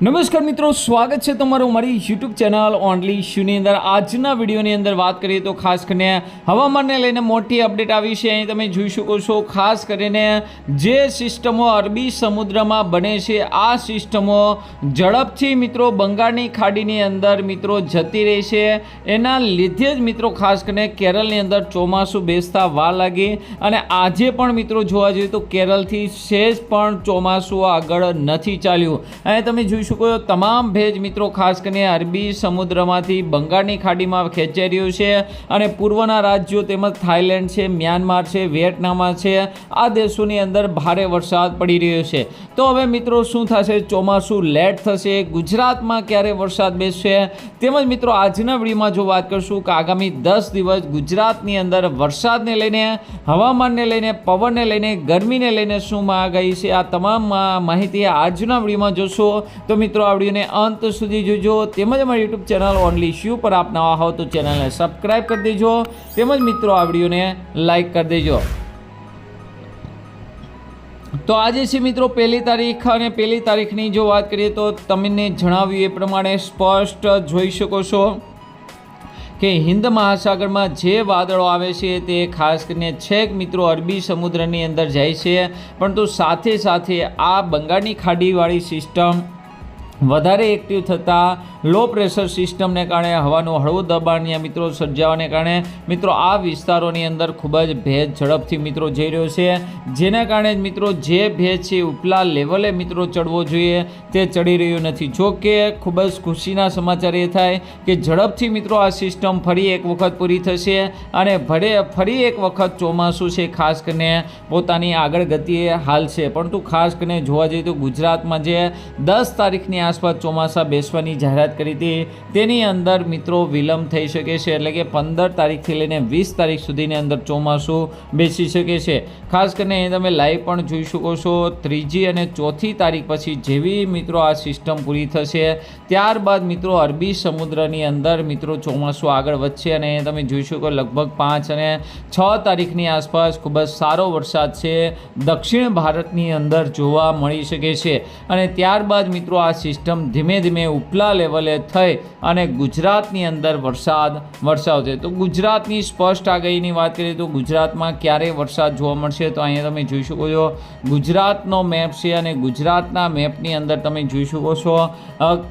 નમસ્કાર મિત્રો, સ્વાગત છે તમારું મારી યુટ્યુબ ચેનલ ઓનલી શુની અંદર. આજના વિડીયોની અંદર વાત કરીએ તો ખાસ કરીને હવામાનને લઈને મોટી અપડેટ આવી છે. અહીં તમે જોઈ શકો છો, ખાસ કરીને જે સિસ્ટમો અરબી સમુદ્રમાં બને છે, આ સિસ્ટમો ઝડપથી મિત્રો બંગાળની ખાડીની અંદર મિત્રો જતી રહી છે. એના લીધે જ મિત્રો ખાસ કરીને કેરળની અંદર ચોમાસું બેસતા વાર લાગી અને આજે પણ મિત્રો જોવા જઈએ તો કેરળથી સેજ પણ ચોમાસું આગળ નથી ચાલ્યું. અને તમે જોઈ શકો તમામ ભેજ મિત્રો, ખાસ કરીને અરબી સમુદ્રમાંથી બંગાળની ખાડીમાં ખેંચાઈ રહ્યું છે અને પૂર્વના રાજ્યો તેમજ થાઈલેન્ડ છે, મ્યાનમાર છે વિયેટનામમાં છે, આ દેશોની અંદર ભારે વરસાદ પડી રહ્યો છે. તો હવે મિત્રો, શું થશે? ચોમાસું લેટ થશે, ગુજરાતમાં ક્યારે વરસાદ બેસશે? તેમજ મિત્રો, આજના વિડીયોમાં જો વાત કરશું કે આગામી દસ દિવસ ગુજરાતની અંદર વરસાદને લઈને, હવામાનને લઈને, પવનને લઈને, ગરમીને લઈને શું આગાહી છે, આ તમામ માહિતી આજના વિડીયોમાં જોશો. તો મિત્રો, આ વિડીયોને અંત સુધી જોજો. તેમજ અમારી યુટ્યુબ ચેનલ ઓનલી શ્યુ પર આપ નવા હો તો ચેનલને સબસ્ક્રાઈબ કરી દેજો. તેમજ મિત્રો, આ વિડીયોને લાઈક કરી દેજો. તો આજે છે મિત્રો પહેલી તારીખ અને પહેલી તારીખની જો વાત કરીએ તો તમને જણાવ્યું એ પ્રમાણે સ્પષ્ટ જોઈ શકો છો કે હિન્દ મહાસાગરમાં જે વાદળો આવે છે તે ખાસ કરીને છેક મિત્રો અરબી સમુદ્રની અંદર જાય છે. પરંતુ સાથે સાથે આ બંગાળની ખાડીવાળી સિસ્ટમ વધારે એક્ટિવ થતાં લો પ્રેશર સિસ્ટમને કારણે હવાનું હળવું દબાણ અહીંયા મિત્રો સર્જાવાને કારણે મિત્રો આ વિસ્તારોની અંદર ખૂબ જ ભેજ ઝડપથી મિત્રો જઈ રહ્યો છે. જેના કારણે મિત્રો જે ભેજ છે ઉપલા લેવલે મિત્રો ચડવો જોઈએ. તે ચડી રહ્યું નથી. જો કે ખૂબ જ ખુશીના સમાચાર એ થાય કે ઝડપથી મિત્રો આ સિસ્ટમ ફરી એક વખત પૂરી થશે અને ભલે ફરી એક વખત ચોમાસું છે, ખાસ કરીને પોતાની આગળ ગતિએ હાલશે. પરંતુ ખાસ કરીને જોવા જઈએ તો ગુજરાતમાં જે દસ તારીખની આસપાસ ચોમાસા બેસવાની જાહેરાત કરી હતી. તેની અંદર મિત્રો વિલંબ થઈ શકે છે એટલે કે પંદર તારીખથી લઈને વીસ તારીખ સુધીની અંદર ચોમાસું બેસી શકે છે. ખાસ કરીને તમે લાઈવ પણ જોઈ શકો છો. ત્રીજી અને ચોથી તારીખ પછી જેવી મિત્રો આ સિસ્ટમ પૂરી થશે, ત્યારબાદ મિત્રો અરબી સમુદ્રની અંદર મિત્રો ચોમાસું આગળ વધશે અને તમે જોઈ શકો લગભગ પાંચ અને છ તારીખની આસપાસ ખૂબ જ સારો વરસાદ છે. દક્ષિણ ભારતની અંદર જોવા મળી શકે છે. અને ત્યારબાદ મિત્રો આ સિસ્ટમ ધીમે ધીમે ઉપલા લેવલે થઈ અને ગુજરાતની અંદર વરસાદ વરસાવશે. તો ગુજરાતની સ્પષ્ટ આગાહીની વાત કરીએ તો ગુજરાતમાં ક્યારે વરસાદ જોવા મળશે? તો અહીંયા તમે જોઈ શકો છો, ગુજરાતનો મેપ છે અને ગુજરાતના મેપની અંદર તમે જોઈ શકો છો.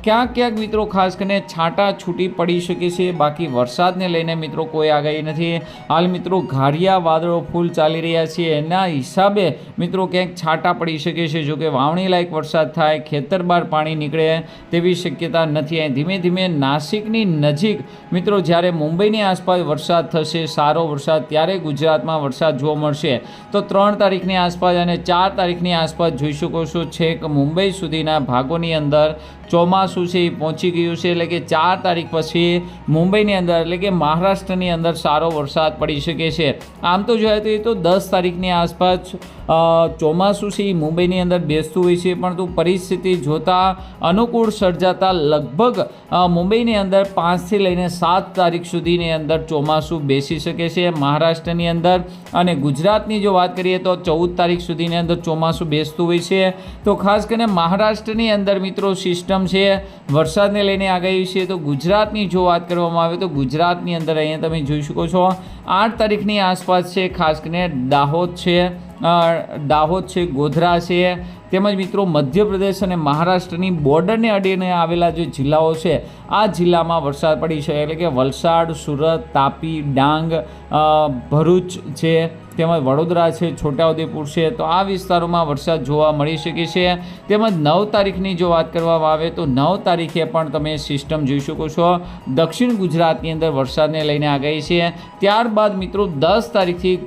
ક્યાંક ક્યાંક મિત્રો ખાસ કરીને છાંટા છૂટી પડી શકે છે, બાકી વરસાદને લઈને મિત્રો કોઈ આગાહી નથી. હાલ મિત્રો ઘારિયા વાદળો ફૂલ ચાલી રહ્યા છે. એના હિસાબે મિત્રો ક્યાંક છાંટા પડી શકે છે. જોકે વાવણી લાયક વરસાદ થાય ખેતર બહાર પાણી નીકળે તેવી શક્યતા નથી. અહીં ધીમે ધીમે નાસિકની નજીક, મિત્રો, જ્યારે મુંબઈની આસપાસ વરસાદ થશે, સારો વરસાદ, ત્યારે ગુજરાતમાં વરસાદ જોવા મળશે. તો ત્રણ તારીખની આસપાસ અને ચાર તારીખની આસપાસ જોઈ શકો છો છેક મુંબઈ સુધીના ભાગોની અંદર ચોમાસું છે, એ પહોંચી ગયું છે, એટલે કે ચાર તારીખ પછી મુંબઈની અંદર, એટલે કે મહારાષ્ટ્રની અંદર સારો વરસાદ પડી શકે છે. આમ તો જોઈએ તો એ તો દસ તારીખની આસપાસ ચોમાસું છે, એ મુંબઈની અંદર બેસતું હોય છે, પરંતુ પરિસ્થિતિ જોતાં અનુકૂળ સર્જાતા લગભગ મુંબઈની અંદર પાંચથી લઈને સાત તારીખ સુધીની અંદર ચોમાસું બેસી શકે છે મહારાષ્ટ્રની અંદર. અને ગુજરાતની જો વાત કરીએ તો ચૌદ તારીખ સુધીની અંદર ચોમાસું બેસતું હોય છે. તો ખાસ કરીને મહારાષ્ટ્રની અંદર મિત્રો સિસ્ટમ છે. વરસાદને લઈને આગાહી છે તો ગુજરાતની જો વાત કરવામાં આવે તો ગુજરાતની અંદર અહીંયા તમે જોઈ શકો છો. આઠ તારીખની આસપાસ છે, ખાસ કરીને દાહોદ છે દાહોદ છે, ગોધરા છે. તેમજ મિત્રો મધ્યપ્રદેશ અને મહારાષ્ટ્રની બોર્ડરને અડીને આવેલા જે જિલ્લાઓ છે, આ જિલ્લામાં વરસાદ પડી છે. એટલે કે વલસાડ, સુરત, તાપી, ડાંગ ભરૂચ છે. તેમજ વડોદરા છે, છોટાઉદેપુર છે, તો આ વિસ્તારોમાં વરસાદ જોવા મળી શકે છે. તેમજ નવ તારીખની જો વાત કરવામાં આવે તો નવ તારીખે પણ તમે સિસ્ટમ જોઈ શકો છો. દક્ષિણ ગુજરાતની અંદર વરસાદને લઈને આગાહી છે. ત્યારબાદ મિત્રો દસ તારીખથી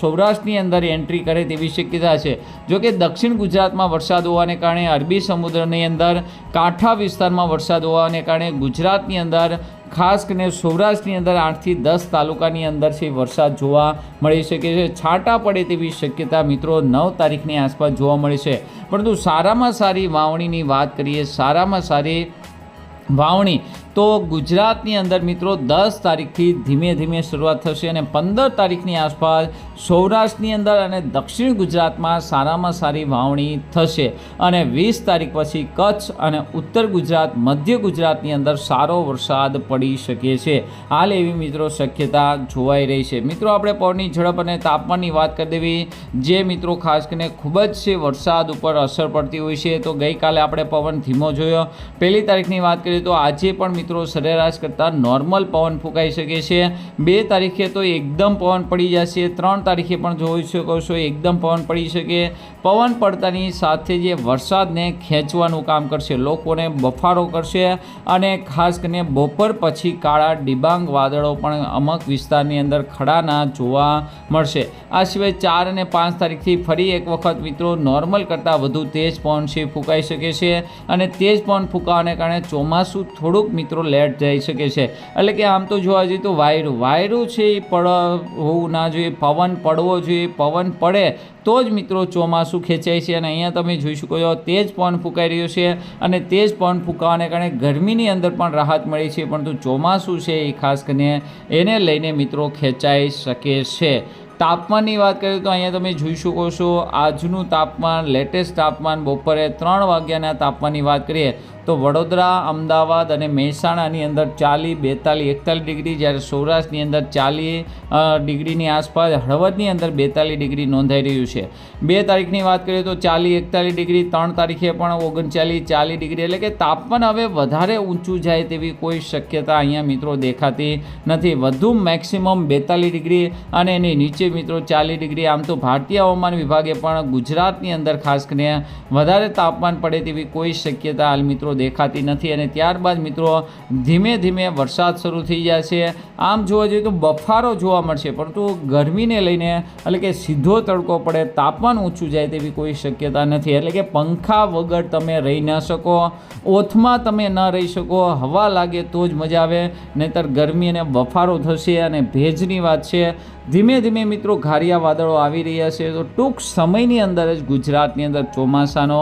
સૌરાષ્ટ્રની અંદર એન્ટ્રી કરે તેવી શક્યતા છે. જો કે દક્ષિણ ગુજરાતમાં વરસાદ હોવાને કારણે અરબી સમુદ્રની અંદર, કાંઠા વિસ્તારમાં વરસાદ હોવાને કારણે ગુજરાતની અંદર ખાસ કરીને સૌરાષ્ટ્રની અંદર આઠથી દસ તાલુકાની અંદર છે વરસાદ જોવા મળી શકે છે. છાંટા પડે તેવી શક્યતા મિત્રો નવ તારીખની આસપાસ જોવા મળે છે. પરંતુ સારામાં સારી વાવણીની વાત કરીએ, સારામાં સારી વાવણી તો ગુજરાતની અંદર મિત્રો દસ તારીખથી ધીમે ધીમે શરૂઆત થશે અને પંદર તારીખની આસપાસ સૌરાષ્ટ્રની અંદર અને દક્ષિણ ગુજરાતમાં સારામાં સારી વાવણી થશે. અને વીસ તારીખ પછી કચ્છ અને ઉત્તર ગુજરાત, મધ્ય ગુજરાતની અંદર સારો વરસાદ પડી શકે છે. હાલ એવી મિત્રો શક્યતા જોવાઈ રહી છે. મિત્રો, આપણે પવનની ઝડપ અને તાપમાનની વાત કરી દેવી. જે મિત્રો ખાસ કરીને ખૂબ જ છે, વરસાદ ઉપર અસર પડતી હોય છે. તો ગઈકાલે આપણે પવન ધીમો જોયો. પહેલી તારીખની વાત કરીએ તો આજે પણ મિત્રો સરેરાશ કરતાં નોર્મલ પવન ફૂંકાઈ શકે છે. બે તારીખે તો એકદમ પવન પડી જશે. ત્રણ તારીખે પણ જોઈ શકો છો એકદમ પવન પડી શકે. પવન પડતાની સાથે જે વરસાદને ખેંચવાનું કામ કરશે, લોકોને બફારો કરશે અને ખાસ કરીને બપોર પછી કાળા ડિબાંગ વાદળો પણ અમુક વિસ્તારની અંદર ખડાના જોવા મળશે. આ સિવાય ચાર અને પાંચ તારીખથી ફરી એક વખત મિત્રો નોર્મલ કરતાં વધુ તેજ પવન છે, ફૂંકાઈ શકે છે અને તેજ પવન ફૂંકાવાને કારણે ચોમાસું થોડુંક મિત્રો લેટ જઈ શકે છે. એટલે કે આમ તો જોવા જઈએ તો વાયરું વાયરું છે એ પડ, હોવું ના જોઈએ, પવન પડવો જોઈએ, પવન પડે તો જ મિત્રો ચોમાસું ખેંચાય છે અને અહીંયા તમે જોઈ શકો છો તેજ પવન ફૂંકાઈ રહ્યો છે અને તેજ પવન ફૂંકાવાને કારણે ગરમીની અંદર પણ રાહત મળી છે, પરંતુ ચોમાસું છે એ ખાસ કરીને એને લઈને મિત્રો ખેંચાઈ શકે છે. તાપમાનની વાત કરીએ તો અહીંયા તમે જોઈ શકો છો આજનું તાપમાન, લેટેસ્ટ તાપમાન બપોરે ત્રણ વાગ્યાના તાપમાનની વાત કરીએ તો વડોદરા, અમદાવાદ અને મહેસાણાની અંદર ચાલીસ, બેતાલીસ, એકતાલીસ ડિગ્રી. જ્યારે સૌરાષ્ટ્રની અંદર ચાલીસ ડિગ્રીની આસપાસ, હળવદની અંદર બેતાલીસ ડિગ્રી નોંધાઈ રહ્યું છે. બે તારીખની વાત કરીએ તો ચાલીસ, એકતાલીસ ડિગ્રી. ત્રણ તારીખે પણ ઓગણચાલીસ, ચાલીસ ડિગ્રી. એટલે કે તાપમાન હવે વધારે ઊંચું જાય તેવી કોઈ શક્યતા અહીંયા મિત્રો દેખાતી નથી. વધુ મેક્સિમમ બેતાલીસ ડિગ્રી અને એની નીચે મિત્રો ચાલીસ ડિગ્રી. આમ તો ભારતીય હવામાન વિભાગે પણ ગુજરાતની અંદર ખાસ કરીને વધારે તાપમાન પડે તેવી કોઈ શક્યતા હાલ મિત્રો દેખાતી નથી અને ત્યારબાદ મિત્રો ધીમે ધીમે વરસાદ શરૂ થઈ છે. આમ જોવા જઈએ તો બફારો જોવા મળશે, પરંતુ ગરમીને લઈને એટલે કે સીધો તડકો પડે, તાપમાન ઊંચું જાય તેવી કોઈ શક્યતા નથી. એટલે કે પંખા વગર તમે રહી ન શકો, ઓથમાં તમે ન રહી શકો, હવા લાગે તો જ મજા આવે, નહીંતર ગરમી અને બફારો થશે અને ભેજની વાત છે. ધીમે ધીમે મિત્રો ઘારિયા વાદળો આવી રહ્યા છે. તો ટૂંક સમયની અંદર જ ગુજરાતની અંદર ચોમાસાનો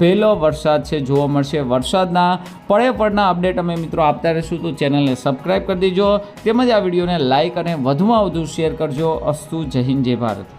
પહેલો વરસાદ છે જોવા મળશે. વરસાદના પડે પડના અપડેટ અમે મિત્રો આપતા રહીશું. તો ચેનલને સબસ્ક્રાઈબ કરી દેજો. તેમજ આ વિડીયોને લાઇક અને વધુમાં વધુ શેર કરજો. અસ્તુ જય હિન્દ, જય ભારત.